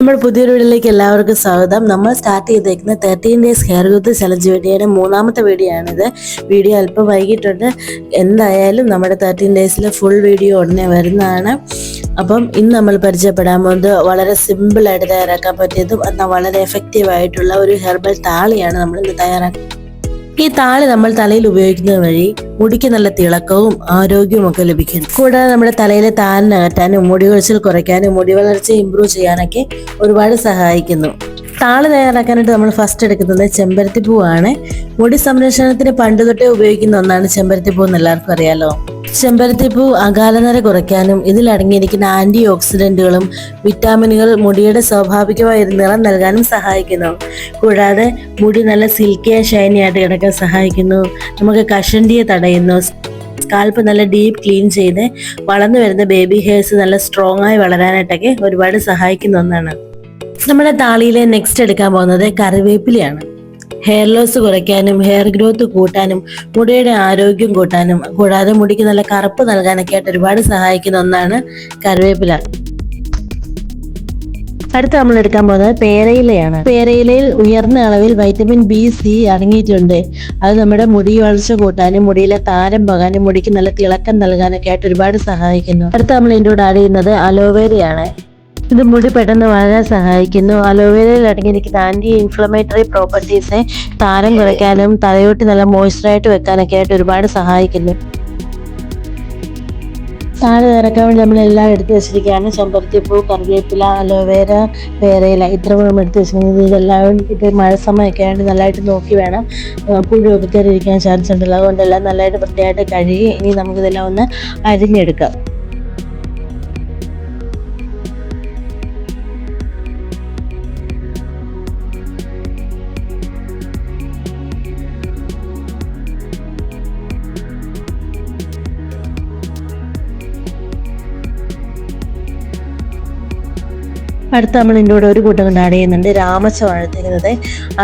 നമ്മൾ പുതിയൊരു വീഡിയോയിലേക്ക് എല്ലാവർക്കും സ്വാഗതം. നമ്മൾ സ്റ്റാർട്ട് ചെയ്തേക്കുന്ന thirteen days hair growth challenge വീഡിയോയുടെ മൂന്നാമത്തെ വീഡിയോ ആണിത് വീഡിയോ അല്പം വൈകിട്ടുണ്ട്. എന്തായാലും നമ്മുടെ തേർട്ടീൻ ഡേയ്സിലെ ഫുൾ വീഡിയോ ഉടനെ വരുന്നതാണ്. അപ്പം ഇന്ന് നമ്മൾ പരിചയപ്പെടാൻ പോകുന്നത് വളരെ സിമ്പിളായിട്ട് തയ്യാറാക്കാൻ പറ്റിയതും എന്നാൽ വളരെ എഫക്റ്റീവ് ആയിട്ടുള്ള ഒരു ഹെർബൽ താളിയാണ് നമ്മൾ ഇന്ന് തയ്യാറാക്കുന്നത് ഈ താളി നമ്മൾ തലയിൽ ഉപയോഗിക്കുന്നത് വഴി മുടിക്ക് നല്ല തിളക്കവും ആരോഗ്യവും ഒക്കെ ലഭിക്കും. കൂടാതെ നമ്മുടെ തലയിലെ താരൻ അകറ്റാനും മുടി കൊഴിച്ചിൽ കുറയ്ക്കാനും മുടി വളർച്ച ഇമ്പ്രൂവ് ചെയ്യാനൊക്കെ ഒരുപാട് സഹായിക്കുന്നു. താൾ തയ്യാറാക്കാനായിട്ട് നമ്മൾ ഫസ്റ്റ് എടുക്കുന്നത് ചെമ്പരത്തി പൂവാണ് മുടി സംരക്ഷണത്തിന് പണ്ട് തൊട്ടേ ഉപയോഗിക്കുന്ന ഒന്നാണ് ചെമ്പരത്തി എന്ന് എല്ലാവർക്കും അറിയാലോ. ചെമ്പരത്തി പൂ അകാലനര കുറയ്ക്കാനും ഇതിൽ അടങ്ങിയിരിക്കുന്ന ആന്റി ഓക്സിഡന്റുകളും വിറ്റാമിനുകൾ മുടിയുടെ സ്വാഭാവികമായ ഒരു നിറം നൽകാനും സഹായിക്കുന്നു. കൂടാതെ മുടി നല്ല സിൽക്കിയ ഷൈനി ആയിട്ട് കിടക്കാൻ സഹായിക്കുന്നു. നമുക്ക് കഷണ്ടിയെ തടയുന്നു. സ്കാൽപ്പ് നല്ല ഡീപ്പ് ക്ലീൻ ചെയ്ത് വളർന്നു വരുന്ന ബേബി ഹെയർസ് നല്ല സ്ട്രോങ് ആയി വളരാനായിട്ടൊക്കെ ഒരുപാട് സഹായിക്കുന്ന ഒന്നാണ്. നമ്മുടെ താളിയിലെ നെക്സ്റ്റ് എടുക്കാൻ പോകുന്നത് കറിവേപ്പിലയാണ്. ഹെയർ ലോസ് കുറയ്ക്കാനും ഹെയർ ഗ്രോത്ത് കൂട്ടാനും മുടിയുടെ ആരോഗ്യം കൂട്ടാനും കൂടാതെ മുടിക്ക് നല്ല കറുപ്പ് നൽകാനൊക്കെ ആയിട്ട് ഒരുപാട് സഹായിക്കുന്ന ഒന്നാണ് കറിവേപ്പില. അടുത്ത നമ്മൾ എടുക്കാൻ പോകുന്നത് പേരയിലയാണ്. പേരയിലയിൽ ഉയർന്ന അളവിൽ വൈറ്റമിൻ ബി സി അടങ്ങിയിട്ടുണ്ട്. അത് നമ്മുടെ മുടി വളർച്ച കൂട്ടാനും മുടിയിലെ താരം പോകാനും മുടിക്ക് നല്ല തിളക്കം നൽകാനൊക്കെ ആയിട്ട് ഒരുപാട് സഹായിക്കുന്നു. അടുത്ത നമ്മൾ ഇതിന്റെ കൂടെ ആഡ് ചെയ്യുന്നത് അലോവേരയാണ് ഇത് മുടി പെട്ടെന്ന് വളരാൻ സഹായിക്കുന്നു. അലോവേരയിൽ അടങ്ങിയിരിക്കുന്ന ആന്റി ഇൻഫ്ലമേറ്ററി പ്രോപ്പർട്ടീസ് താരം കുറയ്ക്കാനും തലയോട്ടി നല്ല മോയ്സ്ചറായിട്ട് വെക്കാനൊക്കെ ആയിട്ട് ഒരുപാട് സഹായിക്കുന്നു. താഴെ ഇറക്കാൻ വേണ്ടി നമ്മൾ എല്ലാം എടുത്തു വെച്ചിരിക്കുകയാണ്. ചെമ്പരത്തിപ്പൂ കറിവേപ്പില അലോവേര വേറെയില്ല ഇത്ര എടുത്തു വെച്ചിരിക്കുന്നത്. ഇതെല്ലാം ഇത് മഴ സമയമൊക്കെ ആയതുകൊണ്ട് നല്ലതായിട്ട് നോക്കി വേണം. പുഴുവൊക്കെ കയറിയിരിക്കാൻ ചാൻസ് ഉണ്ടല്ലോ. അതുകൊണ്ടെല്ലാം നല്ലതായിട്ട് വൃത്തിയായിട്ട് കഴുകി ഇനി നമുക്കിതെല്ലാം ഒന്ന് അരിഞ്ഞെടുക്കാം. അടുത്ത നമ്മൾ എന്റെ കൂടെ ഒരു കൂട്ടം കൊണ്ട് ആഡ് ചെയ്യുന്നുണ്ട്. രാമച്ചമാണ് എടുത്തിരിക്കുന്നത്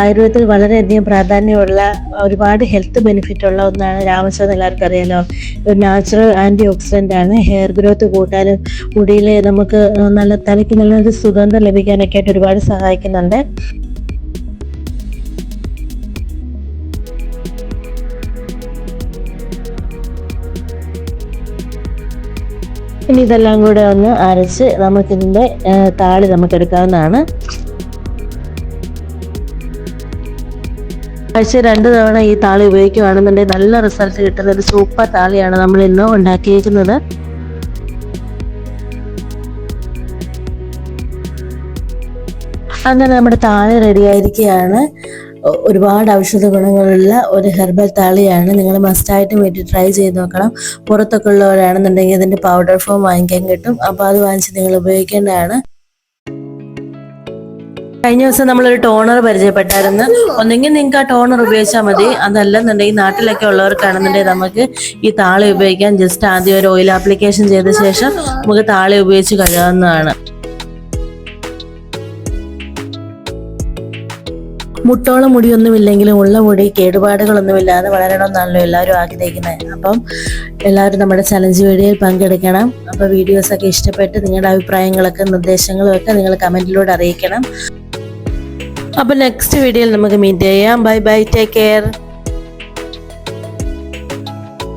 ആയുർവേദത്തിൽ വളരെയധികം പ്രാധാന്യമുള്ള ഒരുപാട് ഹെൽത്ത് ബെനിഫിറ്റ് ഉള്ള ഒന്നാണ് രാമച്ചം എല്ലാവർക്കും അറിയാലോ. ഒരു നാച്ചുറൽ ആന്റി ഓക്സിഡന്റ് ആണ്. ഹെയർ ഗ്രോത്ത് കൂട്ടാനും മുടിയിൽ നമുക്ക് നല്ല തലയ്ക്ക് നല്ലൊരു സുഗന്ധം ലഭിക്കാനൊക്കെ ആയിട്ട് ഒരുപാട് സഹായിക്കുന്നുണ്ട്. ഇനി ഇതെല്ലാം കൂടെ ഒന്ന് അരച്ച് നമുക്കിതിന്റെ താളി നമുക്ക് എടുക്കാവുന്നതാണ് ആഴ്ച രണ്ട് തവണ ഈ താളി ഉപയോഗിക്കുകയാണെന്നുണ്ടെങ്കിൽ നല്ല റിസൾട്ട് കിട്ടുന്ന ഒരു സൂപ്പർ താളിയാണ് നമ്മൾ ഇന്ന് ഉണ്ടാക്കിയിരിക്കുന്നത് അങ്ങനെ നമ്മുടെ താളി റെഡി ആയിരിക്കുകയാണ്. ഒരുപാട് ഔഷധ ഗുണങ്ങളുള്ള ഒരു ഹെർബൽ താളിയാണ്. നിങ്ങൾ മസ്റ്റായിട്ടും വീട്ടിൽ ട്രൈ ചെയ്ത് നോക്കണം. പുറത്തൊക്കെ ഉള്ളവരാണെന്നുണ്ടെങ്കിൽ ഇതിന്റെ പൗഡർ ഫോം വാങ്ങിക്കാൻ കിട്ടും. അപ്പോൾ അത് വാങ്ങിച്ച് നിങ്ങൾ ഉപയോഗിക്കേണ്ടതാണ്. കഴിഞ്ഞ ദിവസം നമ്മളൊരു ടോണർ പരിചയപ്പെട്ടായിരുന്നു. ഒന്നെങ്കിൽ നിങ്ങൾക്ക് ആ ടോണർ ഉപയോഗിച്ചാൽ മതി. അതല്ലെന്നുണ്ടെങ്കിൽ നാട്ടിലൊക്കെ ഉള്ളവർക്കാണെന്നുണ്ടെങ്കിൽ നമുക്ക് ഈ താളി ഉപയോഗിക്കാൻ ജസ്റ്റ് ആദ്യം ഒരു ഓയിൽ ആപ്ലിക്കേഷൻ ചെയ്ത ശേഷം നമുക്ക് താളി ഉപയോഗിച്ച് കഴുകാവുന്നതാണ്. മുട്ടോളം മുടിയൊന്നുമില്ലെങ്കിലും ഉള്ള മുടി കേടുപാടുകളൊന്നുമില്ലാതെ വളരണമെന്നാണല്ലോ എല്ലാവരും ആഗ്രഹിക്കുന്നത്. അപ്പം എല്ലാവരും നമ്മുടെ ചലഞ്ച് വീഡിയോയിൽ പങ്കെടുക്കണം. അപ്പോൾ വീഡിയോസൊക്കെ ഇഷ്ടപ്പെട്ട് നിങ്ങളുടെ അഭിപ്രായങ്ങളൊക്കെ നിർദ്ദേശങ്ങളും ഒക്കെ നിങ്ങൾ കമന്റിലൂടെ അറിയിക്കണം. അപ്പോൾ നെക്സ്റ്റ് വീഡിയോയിൽ നമുക്ക് മീറ്റ് ചെയ്യാം. Bye bye take care